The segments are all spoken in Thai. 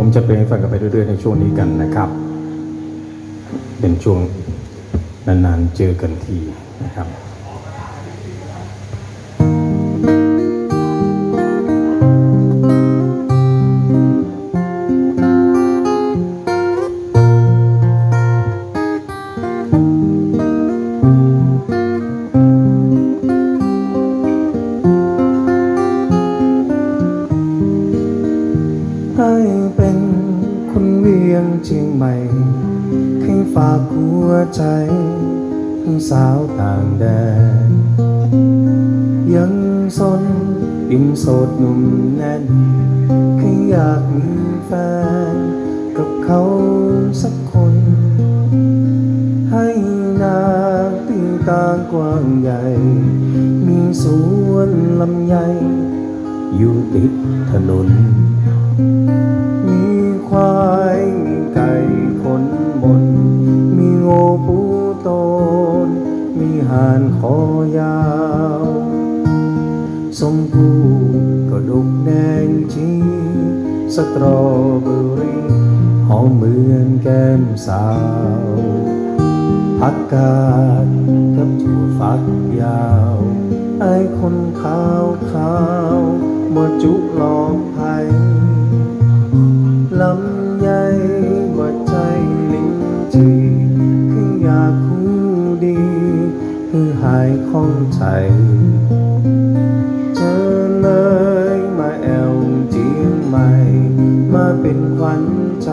ผมจะเพลงให้ฟังกันไปเรื่อยๆในช่วงนี้กันนะครับ เป็นช่วงนานๆเจอกันทีนะครับให้ เวียงเชียงใหม่ให้ฝากหัวใจให้สาวต่างแดนยังสนอินโสดหนุ่มแน่นแค่อยากมีแฟน กับเขาสักคน ให้นาตีตางกว้างใหญ่ มีสวนลำไย อยู่ติดถนน มีควาย สมพูก็ดกแดงชีสตรอเบอรี่หอมเหมือนแก้มสาวผักกาดกับถั่วฝักยาว ไอ้คนขาวขาวมดจุหลอกไผ่ลำใหญ่หัวใจลิ้นจีคืออยากคู่ดี คือหายข้องใจ เธอเลยมาแอวเจียงใหม่ มาเป็นขวัญใจ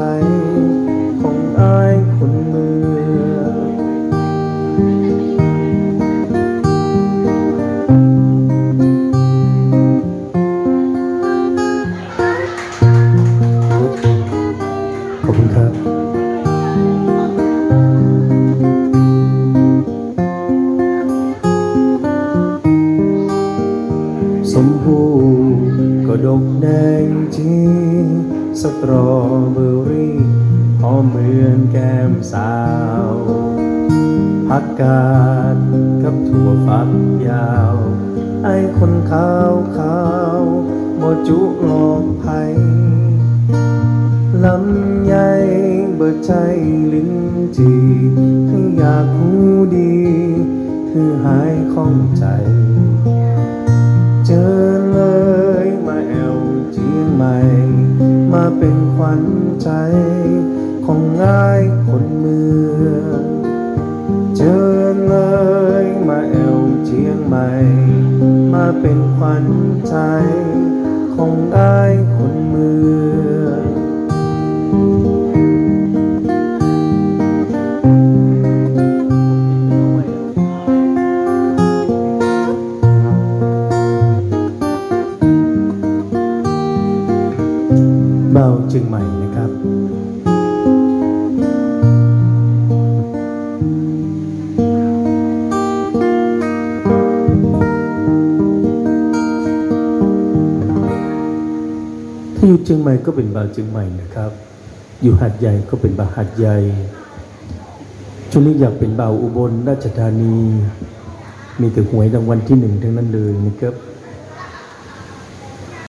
ดกแดงจริงสตรอเบอรี่หอมเหมือนแก้มสาวผักกาดกับถั่วฝักยาว ไอ้คนขาวขาวหมจุหลอกไผ่ลำใหญ่เบิดใจลิ้นจีให้อยากคู่ดี คือหายข้องใจ ใจ ของง่ายคนเมืองเจอเลยมาแอวเจียงใหม่ มาเป็นขวัญใจ ของอ้ายคนเมืองเบาจึงใหม่ อยู่เชียงใหม่ก็เป็นบาวเชียงใหม่นะครับ อยู่หัดใหญ่ก็เป็นบาวหัดใหญ่ช่วงนี้อยากเป็นบาวอุบลราชธานี มีแต่หวยรางวัลที่หนึ่งทั้งนั้นเลยนะครับ